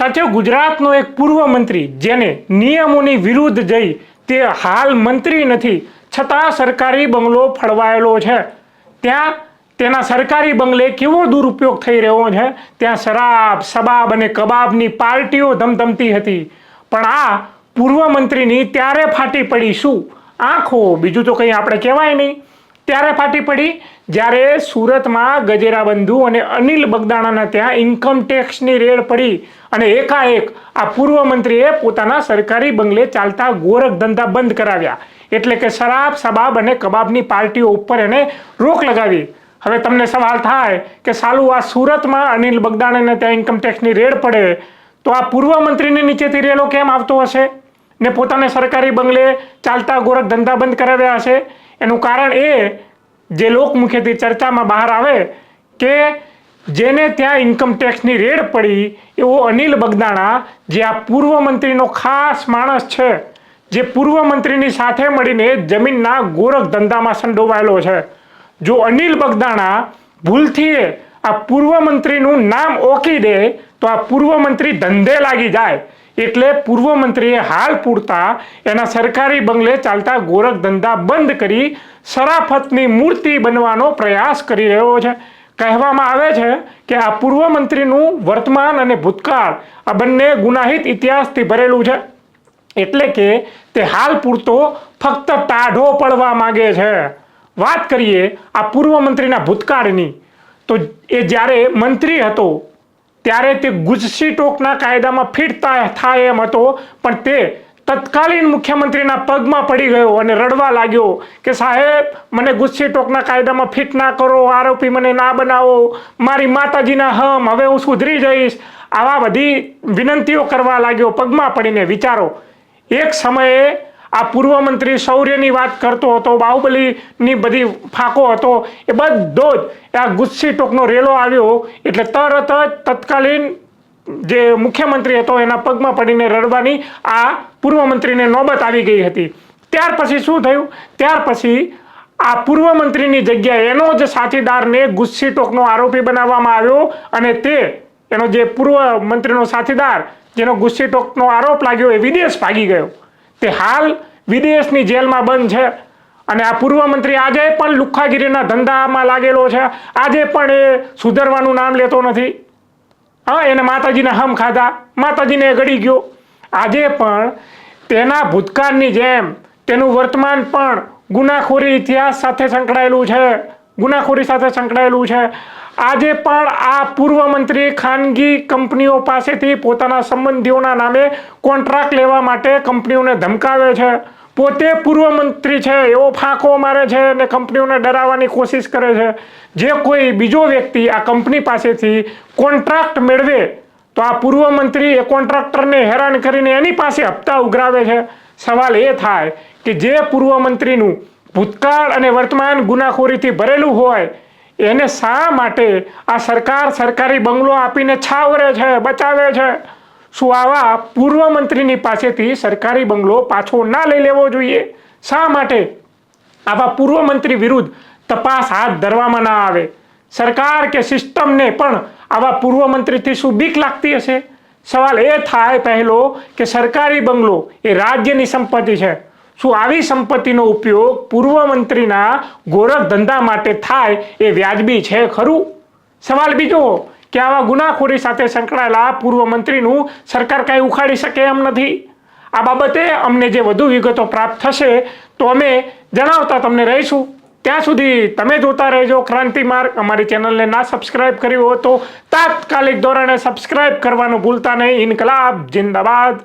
સાથીઓ ગુજરાતનો એક પૂર્વ મંત્રી જેને નિયમોની વિરુદ્ધ જઈ તે હાલ મંત્રી નથી, છતાં સરકારી બંગલો ફળવાયેલો છે. ત્યાં તેના સરકારી બંગલે કેવો દુરુપયોગ થઈ રહ્યો છે? ત્યાં શરાબ શબાબ અને કબાબની પાર્ટીઓ ધમધમતી હતી. પણ આ પૂર્વ મંત્રીની ત્યારે ફાટી પડી શું? આંખો, બીજું તો કંઈ આપણે કહેવાય નહીં. ત્યારે ફાટી પડી. જ્યારે સુરતમાં ગજેરાબંધુ અને અનિલ બગદાણાના ત્યાં ઇન્કમ ટેક્સની રેડ પડી અને એકાએક આ પૂર્વ મંત્રીએ પોતાના સરકારી બંગલે ચાલતા ગોરખ ધંધા બંધ કરાવ્યા. એટલે કે શરાબ, શબાબ અને કબાબની પાર્ટીઓ ઉપર એને રોક લગાવી. હવે તમને સવાલ થાય કે સાલું આ સુરતમાં અનિલ બગદાણાને ત્યાં ઇન્કમ ટેક્સની રેડ પડે, તો આ પૂર્વ મંત્રીને નીચેથી રેલો કેમ આવતો હશે? ને પોતાને સરકારી બંગલે ચાલતા ગોરખ ધંધા બંધ કરાવ્યા હશે? એનું કારણ એ જે લોકમુખેથી ચર્ચામાં બહાર આવે કે જેને ત્યાં ઇન્કમ ટેક્સની રેડ પડી, એવો અનિલ બગદાણા, જે આ પૂર્વ મંત્રીનો ખાસ માણસ છે, જે પૂર્વ મંત્રીની સાથે મળીને જમીનના ગોરખ ધંધામાં સંડોવાયેલો છે. જો અનિલ બગદાણા ભૂલથી આ પૂર્વ મંત્રીનું નામ ઓકી દે, તો આ પૂર્વ મંત્રી ધંધે લાગી જાય. એટલે પૂર્વ મંત્રીએ હાલ પૂરતા એના સરકારી બંગલે ચાલતા ગોરખ ધંધા બંધ કરી શરાફતની મૂર્તિ બનવાનો પ્રયાસ કરી રહ્યો છે. કહેવામાં આવે છે કે આ પૂર્વ મંત્રીનું વર્તમાન અને ભૂતકાળ આ બંને ગુનાહિત ઇતિહાસથી ભરેલું છે. એટલે કે તે હાલ પૂરતો ફક્ત ટાઢો પડવા માંગે છે. વાત કરીએ આ પૂર્વ મંત્રીના ભૂતકાળની. તો એ જ્યારે મંત્રી હતો ત્યારે તે ગુજસી ટોકના કાયદામાં ફિટ થાય એમ હતો. પણ તે તત્કાલીન મુખ્યમંત્રીના પગમાં પડી ગયો અને રડવા લાગ્યો કે સાહેબ, મને ગુસ્સી ટોકના કાયદામાં ફિટ ના કરો, આરોપી મને ના બનાવો, મારી માતાજીના હમ, હવે હું સુધરી જઈશ. આવા બધી વિનંતીઓ કરવા લાગ્યો, પગમાં પડીને વિચારો. એક સમયે આ પૂર્વ મંત્રી શૌર્યની વાત કરતો હતો, બાહુબલીની બધી ફાંકો હતો, એ બધો જ આ ગુસ્સી ટોકનો રેલો આવ્યો એટલે તરત જ તત્કાલીન જે મુખ્યમંત્રી હતો એના પગમાં પડીને રડવાની આ પૂર્વ મંત્રીને નોબત આવી ગઈ હતી. ત્યાર પછી શું થયું? ત્યાર પછી આ પૂર્વ મંત્રીની જગ્યાએ એનો જ સાથીદારને ગુસ્સી ટોકનો આરોપી બનાવવામાં આવ્યો અને તે એનો જે પૂર્વ મંત્રીનો સાથીદાર, જેનો ગુસ્સી ટોકનો આરોપ લાગ્યો એ વિદેશ ભાગી ગયો. તે હાલ વિદેશની જેલમાં બંધ છે. અને આ પૂર્વ મંત્રી આજે પણ લુખ્ખાગીરીના ધંધામાં લાગેલો છે. આજે પણ એ સુધરવાનું નામ લેતો નથી. હા, એને માતાજીના હમ ખાધા. માતાજીને ગળી ગયો. આજે પણ તેના ભૂતકાળની જેમ તેનું વર્તમાન પણ ગુનાખોરી ઇતિહાસ સાથે સંકળાયેલું છે. ગુનાખોરી સાથે સંકળાયેલું છે. આજે પણ આ પૂર્વ મંત્રી ખાનગી કંપનીઓ પાસેથી પોતાના સંબંધીઓના નામે કોન્ટ્રાક્ટ લેવા માટે કંપનીઓને ધમકાવે છે. પોતે પૂર્વ મંત્રી છે, એવો ફાંકો મારે છે અને કંપનીઓને ડરાવવાની કોશિશ કરે છે. જે કોઈ બીજો વ્યક્તિ આ કંપની પાસેથી કોન્ટ્રાક્ટ મેળવે, તો આ પૂર્વ મંત્રી એ કોન્ટ્રાક્ટરને હેરાન કરીને એની પાસે હપ્તા ઉઘરાવે છે. સવાલ એ થાય કે જે પૂર્વ મંત્રીનું ભૂતકાળ અને વર્તમાન ગુનાખોરીથી ભરેલું હોય એને શા માટે આ સરકાર સરકારી બંગલો આપીને છાવરે છે, બચાવે છે? શું આવા પૂર્વ મંત્રીની પાસેથી સરકારી બંગલો પાછો ના લઈ લેવો જોઈએ? શા માટે? આવા પૂર્વ મંત્રી વિરુદ્ધ તપાસ હાથ ધરવામાં ના આવે. સરકાર કે સિસ્ટમને પણ આવા પૂર્વ મંત્રીથી શું બીક લાગતી હશે? સવાલ એ થાય પહેલો કે સરકારી બંગલો એ રાજ્યની સંપત્તિ છે. શું આવી સંપત્તિનો ઉપયોગ પૂર્વ મંત્રીના ગોરખ ધંધા માટે થાય એ વ્યાજબી છે ખરું? સવાલ બીજો, કે આવા ગુનાખોરી સાથે સંકળાયેલા પૂર્વ મંત્રીનું સરકાર કાંઈ ઉખાડી શકે એમ નથી? આ બાબતે અમને જે વધુ વિગતો પ્રાપ્ત થશે તો અમે જણાવતા તમને રહીશું. ત્યાં સુધી તમે જોતા રહેજો ક્રાંતિ માર્ગ. અમારી ચેનલને ના સબસ્ક્રાઇબ કરી હોય તો તાત્કાલિક ધોરણે સબસ્ક્રાઇબ કરવાનું ભૂલતા નહીં. ઇન્કલાબ, જિંદાબાદ.